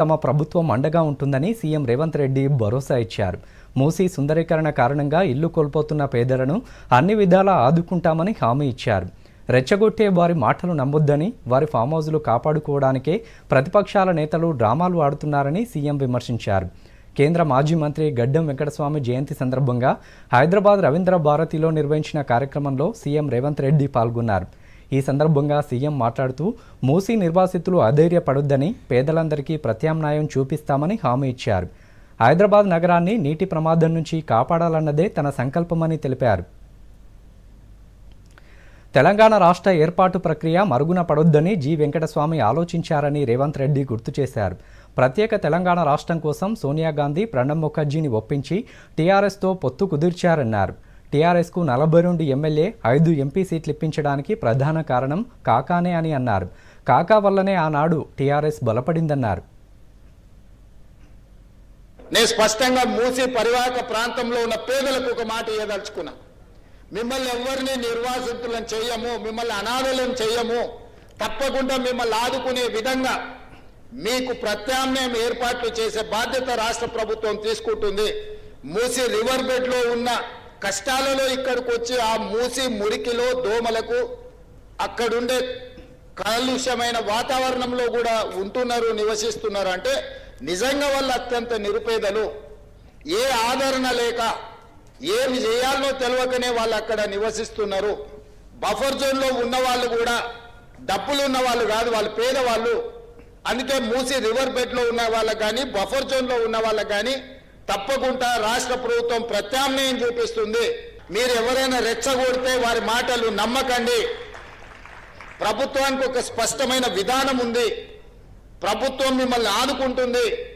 తమ ప్రభుత్వం అండగా ఉంటుందని సీఎం రేవంత్ రెడ్డి భరోసా ఇచ్చారు. మూసీ సుందరీకరణ కారణంగా ఇల్లు కోల్పోతున్న పేదలను అన్ని విధాలా ఆదుకుంటామని హామీ ఇచ్చారు. రెచ్చగొట్టే వారి మాటలు నమ్మొద్దని వారి ఫామ్ హౌజులు కాపాడుకోవడానికే ప్రతిపక్షాల నేతలు డ్రామాలు ఆడుతున్నారని సీఎం విమర్శించారు. కేంద్ర మాజీ మంత్రి గడ్డం వెంకటస్వామి జయంతి సందర్భంగా హైదరాబాద్ రవీంద్ర భారతిలో నిర్వహించిన కార్యక్రమంలో సీఎం రేవంత్ రెడ్డి పాల్గొన్నారు. ఈ సందర్భంగా సీఎం మాట్లాడుతూ మూసీ నిర్వాసితులు అధైర్యపడొద్దని పేదలందరికీ ప్రత్యామ్నాయం చూపిస్తామని హామీ ఇచ్చారు. హైదరాబాద్ నగరాన్ని నీటి ప్రమాదం నుంచి కాపాడాలన్నదే తన సంకల్పమని తెలిపారు. తెలంగాణ రాష్ట్ర ఏర్పాటు ప్రక్రియ మరుగున పడొద్దని జి. వెంకటస్వామి ఆలోచించారని రేవంత్ రెడ్డి గుర్తు చేశారు. ప్రత్యేక తెలంగాణ రాష్ట్రం కోసం సోనియా గాంధీ ప్రణబ్ ముఖర్జీని ఒప్పించి టీఆర్ఎస్తో పొత్తు కుదిర్చారన్నారు. టీఆర్ఎస్కు నలభై రెండు ఎమ్మెల్యే ఐదు ఎంపీ సీట్లు ఇప్పించడానికి ప్రధాన కారణం కాకానే అని అన్నారు. కాకా వల్లనే ఆనాడు టీఆర్ఎస్ బలపడిందన్నారు. నేను స్పష్టంగా మూసి పరివాహక ప్రాంతంలో ఉన్న పేదలకు ఒక మాట ఇవ్వదలుచుకున్నా మిమ్మల్ని ఎవరిని నిర్వాసితులను చేయము మిమ్మల్ని అనాథలను చేయము తప్పకుండా మిమ్మల్ని ఆదుకునే విధంగా మీకు ప్రత్యామ్నాయం ఏర్పాట్లు చేసే బాధ్యత రాష్ట్ర ప్రభుత్వం తీసుకుంటుంది. మూసి రివర్ బెడ్లో ఉన్న కష్టాలలో ఇక్కడికి వచ్చి ఆ మూసి మురికిలో దోమలకు అక్కడుండే కాలుష్యమైన వాతావరణంలో కూడా ఉంటున్నారు నివసిస్తున్నారు. అంటే నిజంగా వాళ్ళు అత్యంత నిరుపేదలు. ఏ ఆదరణ లేక ఏమి చేయాలో తెలియకనే వాళ్ళు అక్కడ నివసిస్తున్నారు. బఫర్ జోన్లో ఉన్న వాళ్ళు కూడా డబ్బులు ఉన్న వాళ్ళు కాదు వాళ్ళు పేదవాళ్ళు. అందుకే మూసి రివర్ బెడ్లో ఉన్న వాళ్ళకు కానీ బఫర్ జోన్లో ఉన్న వాళ్ళకు కానీ తప్పకుండా రాష్ట్ర ప్రభుత్వం ప్రత్యామ్నాయం చూపిస్తుంది. మీరు ఎవరైనా రెచ్చగొడితే వారి మాటలు నమ్మకండి. ప్రభుత్వానికి ఒక స్పష్టమైన విధానం ఉంది. ప్రభుత్వం మిమ్మల్ని ఆదుకుంటుంది.